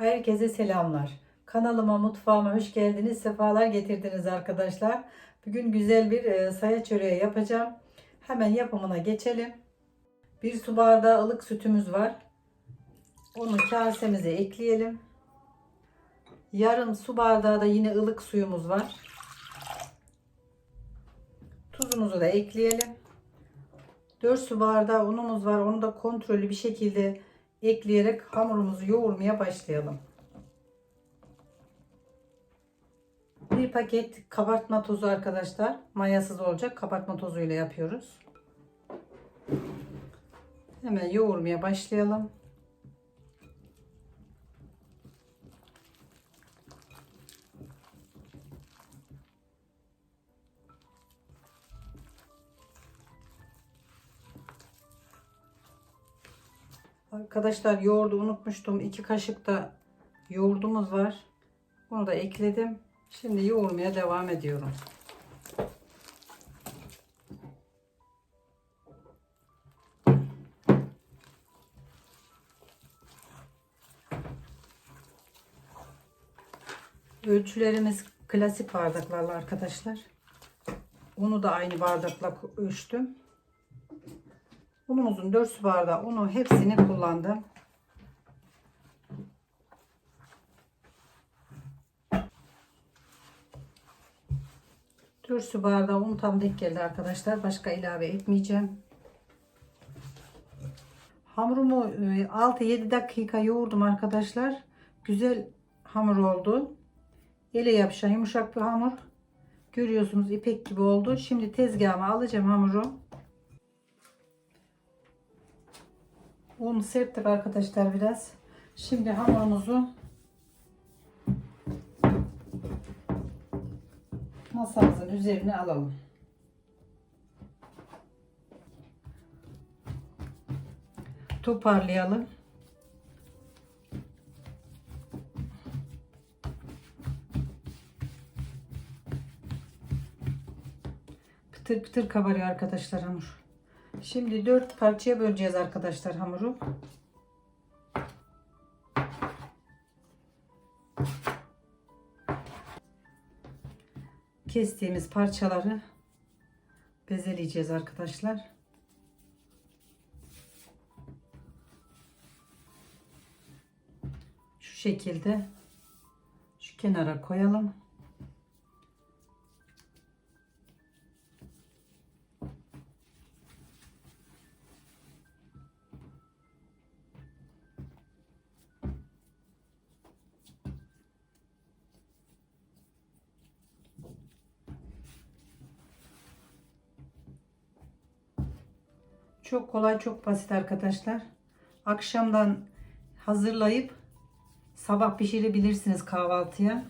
Herkese selamlar. Kanalıma, mutfağıma hoş geldiniz. Sefalar getirdiniz arkadaşlar. Bugün güzel bir e, saya çöreği yapacağım. Hemen yapımına geçelim. Bir su bardağı ılık sütümüz var. Onu kasemize ekleyelim. Yarım su bardağı da yine ılık suyumuz var. Tuzumuzu da ekleyelim. 4 su bardağı unumuz var. Onu da kontrollü bir şekilde ekleyerek hamurumuzu yoğurmaya başlayalım. Bir paket kabartma tozu arkadaşlar. Mayasız olacak. Kabartma tozuyla yapıyoruz. Hemen yoğurmaya başlayalım. Arkadaşlar yoğurdu unutmuştum. 2 kaşık da yoğurdumuz var. Bunu da ekledim. Şimdi yoğurmaya devam ediyorum. Ölçülerimiz klasik bardaklarla arkadaşlar. Unu da aynı bardakla ölçtüm. Unumuzun 4 su bardağı unu hepsini kullandım. Dört su bardağı un tam denk geldi arkadaşlar. Başka ilave etmeyeceğim. Hamurumu 6-7 e, dakika yoğurdum arkadaşlar. Güzel hamur oldu. Ele yapışan yumuşak bir hamur. Görüyorsunuz ipek gibi oldu. Şimdi tezgahıma alacağım hamuru. Un serptik arkadaşlar biraz. Şimdi hamurumuzu masamızın üzerine alalım. Toparlayalım. Pıtır pıtır kabarıyor arkadaşlar hamur. Şimdi dört parçaya böleceğiz arkadaşlar hamuru. Kestiğimiz parçaları bezeleyeceğiz arkadaşlar. Şu şekilde şu kenara koyalım. Çok kolay, çok basit arkadaşlar. Akşamdan hazırlayıp sabah pişirebilirsiniz kahvaltıya.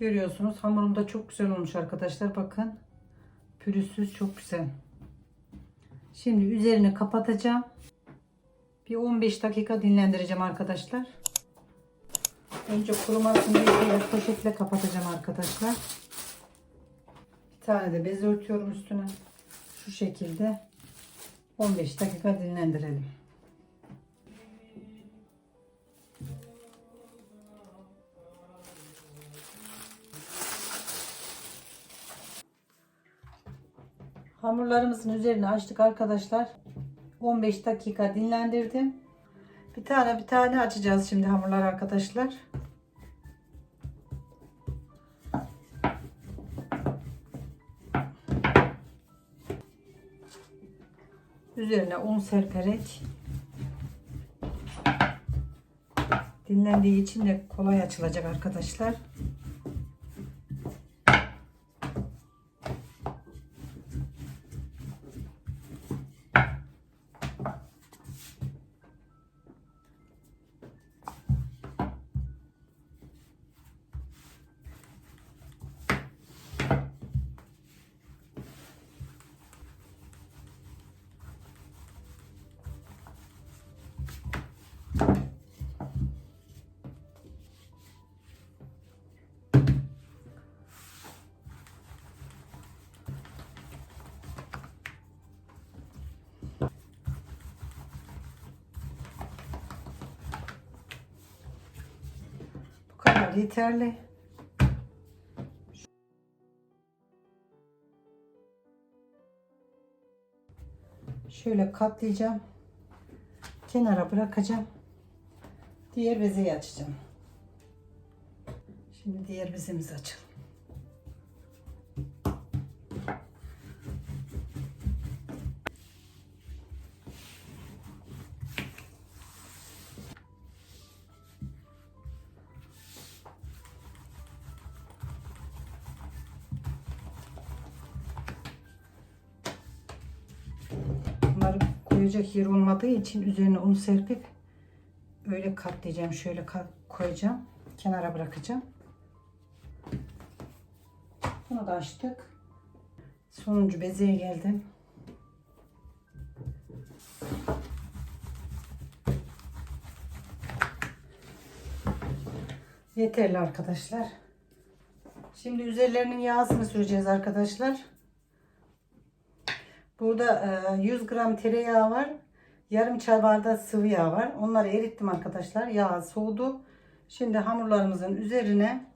Görüyorsunuz hamurum da çok güzel olmuş arkadaşlar. Bakın. Pürüzsüz çok güzel. Şimdi üzerine kapatacağım. Bir 15 dakika dinlendireceğim arkadaşlar. Önce kurumasın diye böyle poşetle kapatacağım arkadaşlar. Bir tane de bez örtüyorum üstüne şu şekilde 15 dakika dinlendirelim. Hamurlarımızın üzerine açtık arkadaşlar. 15 dakika dinlendirdim. Bir tane bir tane açacağız şimdi hamurlar arkadaşlar. Üzerine un serperek dinlendiği için de kolay açılacak arkadaşlar. Yeterli. Şöyle katlayacağım. Kenara bırakacağım. Diğer bezeyi açacağım. Şimdi diğer bezemizi açalım. Koyacak yer olmadığı için üzerine un serpip öyle katlayacağım. Şöyle koyacağım. Kenara bırakacağım. Bunu da açtık. Sonuncu bezeye geldim. Yeterli arkadaşlar. Şimdi üzerlerinin yağsını süreceğiz arkadaşlar. Burada e, 100 gram tereyağı var. Yarım çay bardağı sıvı yağ var. Onları erittim arkadaşlar. Yağ soğudu. Şimdi hamurlarımızın üzerine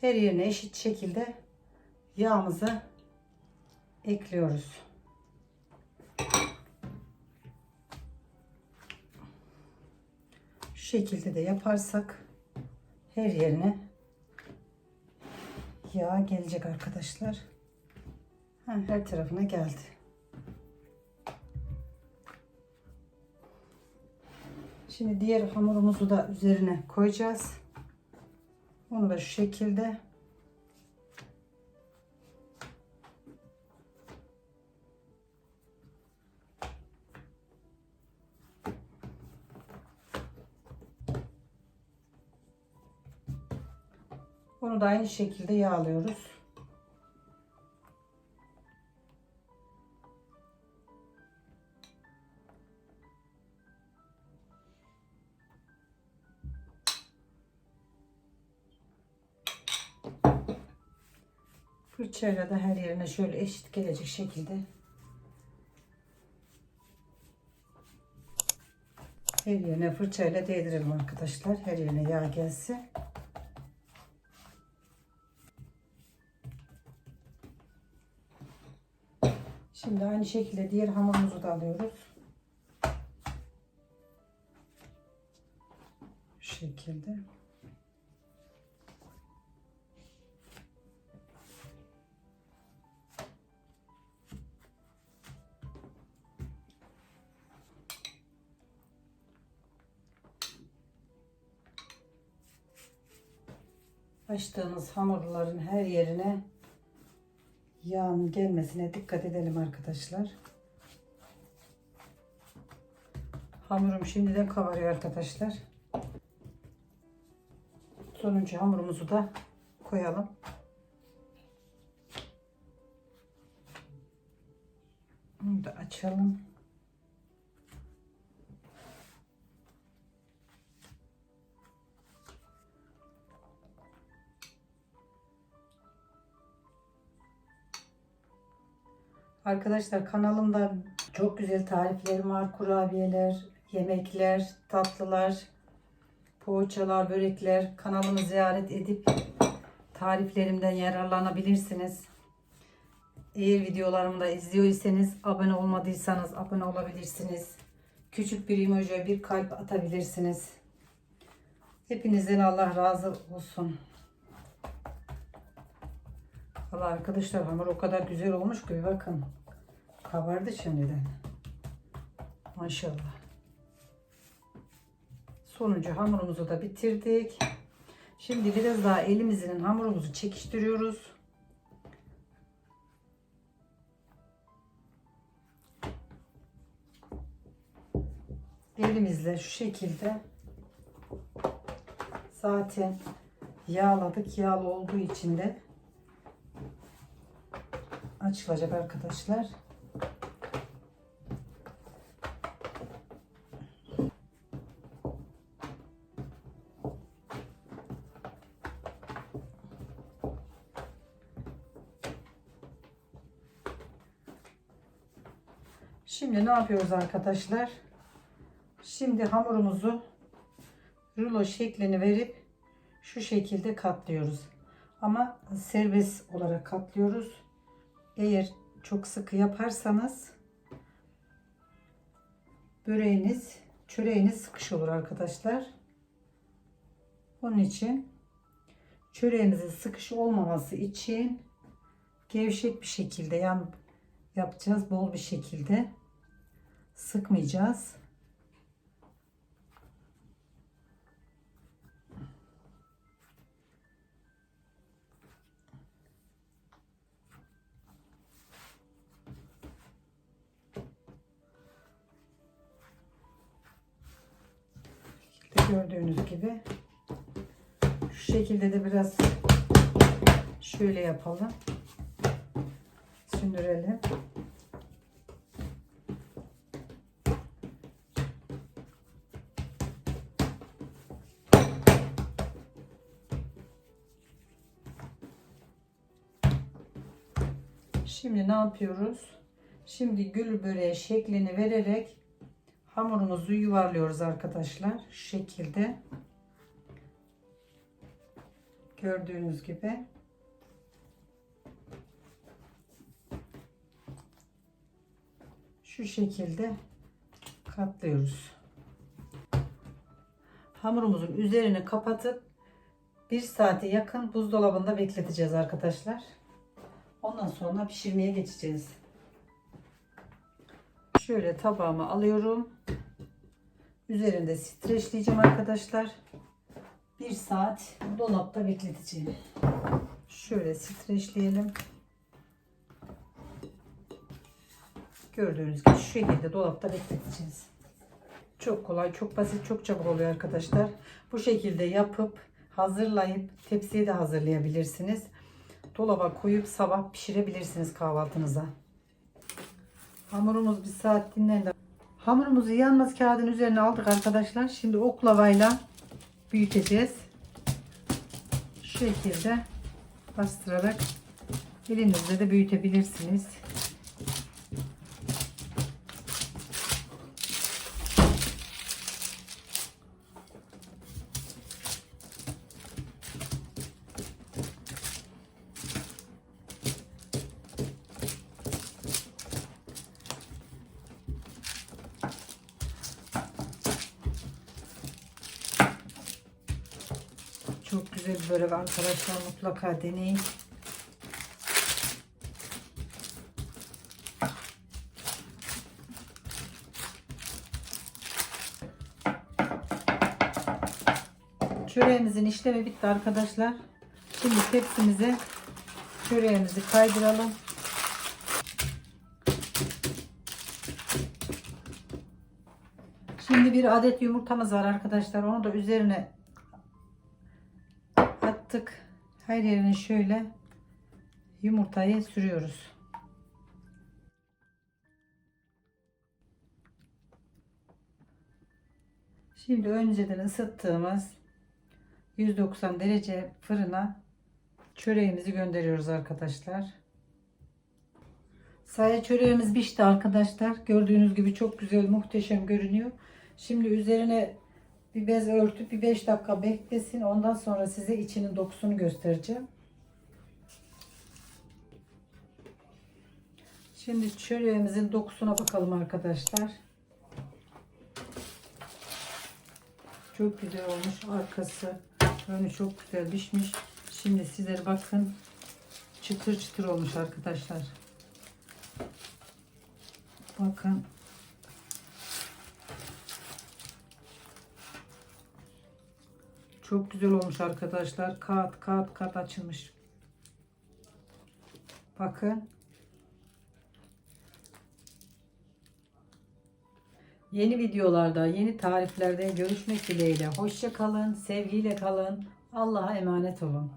her yerine eşit şekilde yağımızı ekliyoruz. Şu şekilde de yaparsak her yerine yağ gelecek arkadaşlar. Her tarafına geldi. Şimdi diğer hamurumuzu da üzerine koyacağız. Onu da şu şekilde Bunu da aynı şekilde yağlıyoruz. Fırçayla da her yerine şöyle eşit gelecek şekilde her yerine fırçayla değdirelim arkadaşlar. Her yerine yağ gelsin. Şimdi aynı şekilde diğer hamurumuzu da alıyoruz. Şu şekilde. Açtığımız hamurların her yerine yağın gelmesine dikkat edelim arkadaşlar. Hamurum şimdiden kabarıyor arkadaşlar. Sonuncu hamurumuzu da koyalım. Bunu da açalım. Arkadaşlar kanalımda çok güzel tariflerim var. Kurabiyeler, yemekler, tatlılar, poğaçalar, börekler. Kanalımı ziyaret edip tariflerimden yararlanabilirsiniz. Eğer videolarımı da izliyorsanız abone olmadıysanız abone olabilirsiniz. Küçük bir emoji bir kalp atabilirsiniz. Hepinizden Allah razı olsun. Valla arkadaşlar hamur o kadar güzel olmuş ki bakın. Kabardı şimdiden. Maşallah. Sonuncu hamurumuzu da bitirdik. Şimdi biraz daha elimizin hamurumuzu çekiştiriyoruz. Elimizle şu şekilde zaten yağladık. Yağlı olduğu için de açılacak arkadaşlar. Şimdi ne yapıyoruz arkadaşlar? Şimdi hamurumuzu rulo şeklini verip şu şekilde katlıyoruz. Ama serbest olarak katlıyoruz. Eğer çok sıkı yaparsanız böreğiniz, çöreğiniz sıkış olur arkadaşlar. Onun için çöreğimizin sıkış olmaması için gevşek bir şekilde yani yapacağız bol bir şekilde sıkmayacağız. Gibi şu şekilde de biraz şöyle yapalım sündürelim Şimdi ne yapıyoruz? Şimdi gül böreği şeklini vererek hamurumuzu yuvarlıyoruz arkadaşlar. Şu şekilde. Gördüğünüz gibi. Şu şekilde katlıyoruz. Hamurumuzun üzerini kapatıp bir saate yakın buzdolabında bekleteceğiz arkadaşlar. Ondan sonra pişirmeye geçeceğiz. Şöyle tabağıma alıyorum. Üzerinde streçleyeceğim arkadaşlar. Bir saat dolapta bekleteceğim. Şöyle streçleyelim. Gördüğünüz gibi şu şekilde dolapta bekleteceğiz. Çok kolay, çok basit, çok çabuk oluyor arkadaşlar. Bu şekilde yapıp hazırlayıp tepsiye de hazırlayabilirsiniz. Dolaba koyup sabah pişirebilirsiniz kahvaltınıza. Hamurumuz bir saat dinlendi. Hamurumuzu yanmaz kağıdın üzerine aldık arkadaşlar. Şimdi oklavayla büyüteceğiz. Şu şekilde bastırarak elinizle de büyütebilirsiniz. Çok güzel bir börek arkadaşlar mutlaka deneyin. Çöreğimizin işlemi bitti arkadaşlar. Şimdi tepsimize çöreğimizi kaydıralım. Şimdi bir adet yumurtamız var arkadaşlar. Onu da üzerine attık. Her yerine şöyle yumurtayı sürüyoruz. Şimdi önceden ısıttığımız 190 derece fırına çöreğimizi gönderiyoruz arkadaşlar. Saya çöreğimiz pişti arkadaşlar. Gördüğünüz gibi çok güzel, muhteşem görünüyor. Şimdi üzerine bir bez örtüp bir 5 dakika beklesin. Ondan sonra size içinin dokusunu göstereceğim. Şimdi çöreğimizin dokusuna bakalım arkadaşlar. Çok güzel olmuş arkası. Önü çok güzel pişmiş. Şimdi sizler bakın. Çıtır çıtır olmuş arkadaşlar. Bakın. Çok güzel olmuş arkadaşlar. Kat kat kat açılmış. Bakın. Yeni videolarda, yeni tariflerde görüşmek dileğiyle. Hoşça kalın, sevgiyle kalın. Allah'a emanet olun.